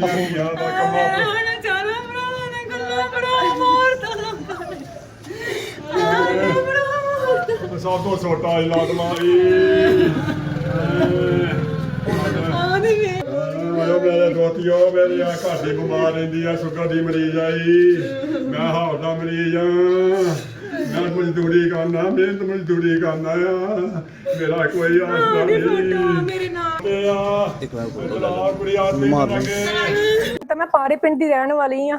ਧੀਆਂ ਦਾ ਕੰਮਾਂ ਹੁਣ ਚਾਰਾ ਭਰਾਵਾਂ ਨੇ ਗੱਲਾਂ ਬੜਾ ਮਾਰਦਾ ਸਭ ਤੋਂ ਛੋਟਾ ਇਲਾਜ ਮਾਰੀ ਆਦੇ ਵੇ ਆਇਓ ਮੇਰੇ ਦੋਤੀਓ ਮੇਰੀ ਆ ਘਰ ਦੀ ਬਿਮਾਰ ਰਹਿੰਦੀ ਆ ਸ਼ੂਗਰ ਦੀ ਮਰੀਜ਼ ਆਈ ਮੈਂ ਹਾਰ ਦਾ ਮਰੀਜ਼ ਆ ਮੈਂ ਮਜ਼ਦੂਰੀ ਕਰਨਾ ਮਿਹਨਤ ਮਜ਼ਦੂਰੀ ਕਰਨਾ ਆ। ਮੇਰਾ ਕੋਈ ਆਸਰਾ ਨਹੀਂ। ਮੇਰੇ ਨਾਲ। ਤੇ ਆ ਇਕਲਾ ਕੁੜੀ ਆਦਮੀ ਲੱਗੇ। ਤਾਂ ਮੈਂ ਪਾਰੇ ਪਿੰਡ ਦੀ ਰਹਿਣ ਵਾਲੀ ਆ।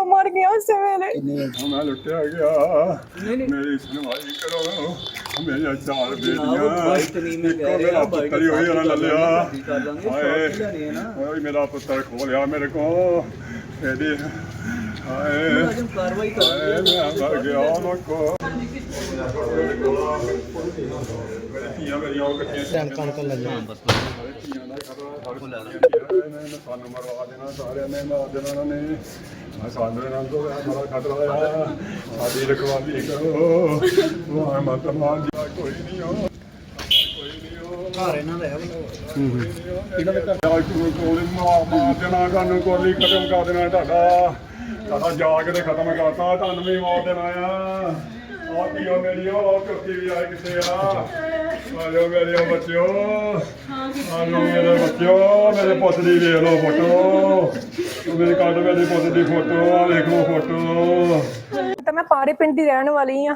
ਤੇ ਮਰ ਗਿਆ ਉਸੇ ਵੇਲੇ। ਮੈਂ ਲੁੱਟਿਆ ਗਿਆ। ਮੇਰੀ ਸੁਣਵਾਈ ਕਰੋ। ਮੇਰੀਆਂ ਚਾਰ ਬੇਟੀਆਂ। ਇੱਕੋ ਮੇਰਾ ਪੁੱਤਰ ਹੀ ਹੋਈ ਉਹਨਾਂ ਲੱਲਿਆ। ਹਾਏ ਓਏ ਮੇਰਾ ਪੁੱਤਰ ਖੋ ਲਿਆ ਮੇਰੇ ਕੋ ਇਹਦੀ ਹਾਏ। ਕਾਰਵਾਈ ਮਰ ਗਿਆ ਉਹਨਾਂ ਕੋ ਧੀਆਂ ਮੇਰੀਆਂ ਉਹ ਕੱਟੀਆਂ ਕਣਕ ਲੱਗਾ ਧੀਆਂ ਦਾ ਖਤਰਾ ਸਾਨੂੰ ਮਰਵਾ ਦੇਣਾ ਸਾਰਿਆਂ ਨੇ ਮਾਰ ਦੇਣਾ ਉਹਨਾਂ ਨੇ ਆ ਸਾਨੂੰ ਨਾਲ ਤੋਂ ਬੜਾ ਖਤਰਾ ਆ ਸਾਡੀ ਰਖਵਾਲੀ ਕਰੋ ਵਾਹ ਮਾਤਾ ਮਾਂ ਜੀ ਕੋਈ ਨਹੀਂ ਹੋ ਕੋਈ ਨਹੀਂ ਹੋ ਘਰ ਇਹਨਾਂ ਦਾ ਹੈ ਇਹਨਾਂ ਦੇ ਘਰ ਕੋਲੇ ਮਾਰ ਮਾਰ ਦੇਣਾ ਤੁਹਾਨੂੰ ਕੋਲੀ ਖਤਮ ਕਰ ਦੇਣਾ ਤੁਹਾਡਾ ਤੁਹਾਡਾ ਜਾਗ ਤੇ ਖਤਮ ਕਰਤਾ ਤੁਹਾਨੂੰ ਵੀ ਮਾਰ ਦੇਣਾ ਆ ਆ ਪੀਓ ਮੇਰੀ ਵੀ ਆਈ ਕਿੱਥੇ ਆ? ਆਜੋ ਮੇਰੇ ਬੱਚਿਓ, ਆਜੋ ਮੇਰੇ ਬੱਚਿਓ, ਮੇਰੇ ਪੁੱਤ ਦੀ ਵੇਖ ਲਓ ਫੋਟੋ। ਮੇਰੇ ਕੱਢ ਮੇਰੀ ਪੁੱਤ ਦੀ ਫੋਟੋ ਆ ਵੇਖ ਫੋਟੋ। ਤਾਂ ਮੈਂ ਪਾਰੇ ਪਿੰਡ ਦੀ ਰਹਿਣ ਵਾਲੀ ਆ।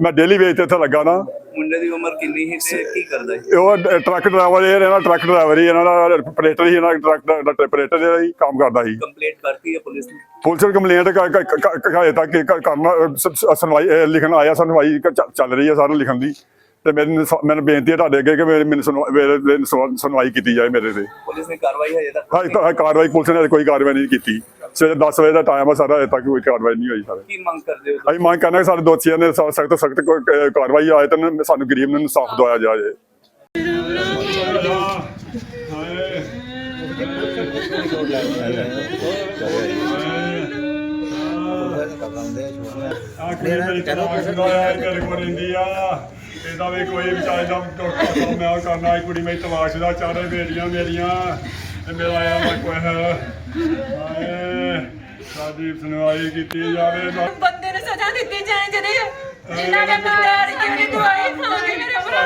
ਮੈਂ ਡੇਲੀ ਵੇਜ ਤੇ ਇੱਥੇ ਲੱਗਾ ਨਾ। ਮੁੰਡੇ ਦੀ ਉਮਰ ਕਿੰਨੀ ਹੈ ਤੇ ਕੀ ਕਰਦਾ ਹੈ ਉਹ ਡ- ਟਰੱਕ ਡਰਾਈਵਰ ਇਹ ਇਹਨਾਂ ਟਰੱਕ ਡਰਾਈਵਰ ਹੀ ਇਹਨਾਂ ਦਾ ਆਪਰੇਟਰ ਹੀ ਇਹਨਾਂ ਦਾ ਟਰੱਕ ਦਾ ਆਪਰੇਟਰ ਜਿਹੜਾ ਹੀ ਕੰਮ ਕਰਦਾ ਸੀ। ਕੰਪਲੀਟ ਕਰਤੀ ਹੈ ਪੁਲਿਸ ਨੇ? ਪੁਲਿਸ ਨੂੰ ਕੰਪਲੇਂਟ ਹਜੇ ਤੱਕ ਇਹ ਕ- ਕਰਨਾ ਅਹ, ਸ- ਸ- ਸੁਣਵਾਈ ਅਹ, ਲਿਖਣ ਆਇਆ ਸੁਣਵਾਈ ਕ- ਚੱਲ ਰਹੀ ਹੈ ਸਾਰਾ ਲਿਖਣ ਦੀ। ਤੇ ਮੈਨੂੰ ਮੈਨੂੰ ਬੇਨਤੀ ਹੈ ਤੁਹਾਡੇ ਅੱਗੇ ਕਿ ਮੇਰੇ- ਮੈਨੂੰ ਸੁਣਵਾ- ਮੇਰੇ ਤੇ ਸੁਣ- ਸੁਣਵਾਈ ਕੀਤੀ ਜਾਏ ਮੇਰੇ ਤੇ। ਪੁਲਿਸ ਨੇ ਕਾਰਵਾਈ ਹਜੇ ਤੱਕ ਕਾਰਵਾਈ ਪੁਲਿਸ ਨੇ ਕੋਈ ਕਾਰਵਾਈ ਨਹੀਂ ਕੀਤੀ। ਸਵੇਰੇ 10 ਵਜੇ ਦਾ ਟਾਈਮ ਆ ਸਾਰਾ ਹਜੇ ਤੱਕ ਕੋਈ ਕਾਰਵਾਈ ਨਹੀਂ ਹੋਈ ਸਾਰੇ। ਕੀ ਮੰਗ ਕਰਦੇ ਹੋ ਅਸੀਂ ਮੰਗ ਕਰਨਾ ਕਿ ਸਾਡੇ ਦੋਸ਼ੀਆਂ ਨੇ ਸਖਤ ਸਖਤ ਕਾਰਵਾਈ ਆਏ ਤਾਂ ਸਾਨੂੰ ਗਰੀਬ ਨੂੰ ਇਨਸਾਫ ਦਵਾਇਆ ਜਾਏ। ਇਹਦਾ ਵੀ ਕੋਈ ਵਿਚਾਰੇ ਦਾ ਡਾਕਟਰ ਮੈਂ ਕਰਨਾ ਕੁੜੀ ਮੇਰੀ ਤਲਾਕ ਦਾ ਚਾਰੇ ਬੇਟੀਆਂ ਮੇਰੀਆਂ। ਤੇ ਮੇਰਾ ਆਇਆ ਮੈਂ ਕੋਈ ਹਾਏ ਸਾਡੀ ਸੁਣਵਾਈ ਕੀਤੀ ਜਾਵੇ ਬੰਦੇ ਨੂੰ ਸਜ਼ਾ ਦਿੱਤੀ ਜਾਏ ਜਿਹੜੇ ਜਿਨ੍ਹਾਂ ਨੇ ਪਿਆਰ ਕਿਉਂ ਦਵਾਈ ਖਾਂਦੇ ਮੇਰੇ ਭਰਾ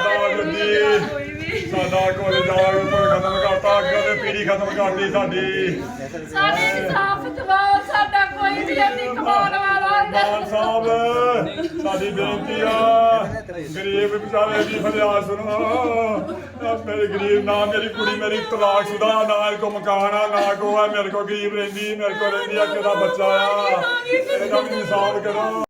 ਕੋਈ ਵੀ ਸਾਡਾ ਕੋਈ ਦਾਗ ਉੱਪਰ ਖਤਮ ਕਰਤਾ ਅੱਗੇ ਤੇ ਪੀੜੀ ਖਤਮ ਕਰਤੀ ਸਾਡੀ ਸਾਡੇ ਇਨਸਾਫ ਦਵਾਓ ਸਾਡਾ ਕੋਈ ਵੀ ਨਹੀਂ ਕਮਾਉਣ ਵਾਲਾ ਸਾਹਿਬ ਸਾਡੀ ਬੇਨਤੀ ਆ। ਗਰੀਬ ਵਿਚਾਰੇ ਦੀ ਫਰਿਆਦ ਸੁਣੋ। ਆਹ ਮੇਰੀ ਗਰੀਬ, ਨਾ ਮੇਰੀ ਕੁੜੀ, ਮੇਰੀ ਤਲਾਕ ਸ਼ੁਦਾ, ਨਾ ਇਹ ਕੋ ਮਕਾਨ ਆ, ਨਾ ਕੋ ਆ, ਮੇਰੇ ਕੋ ਗਰੀਬ ਰਹਿੰਦੀ, ਮੇਰੇ ਕੋ ਰਹਿੰਦੀ ਆ, ਕਿਹਦਾ ਬੱਚਾ ਆ? ਇਹਦਾ ਵੀ ਇਨਸਾਫ ਕਰੋ।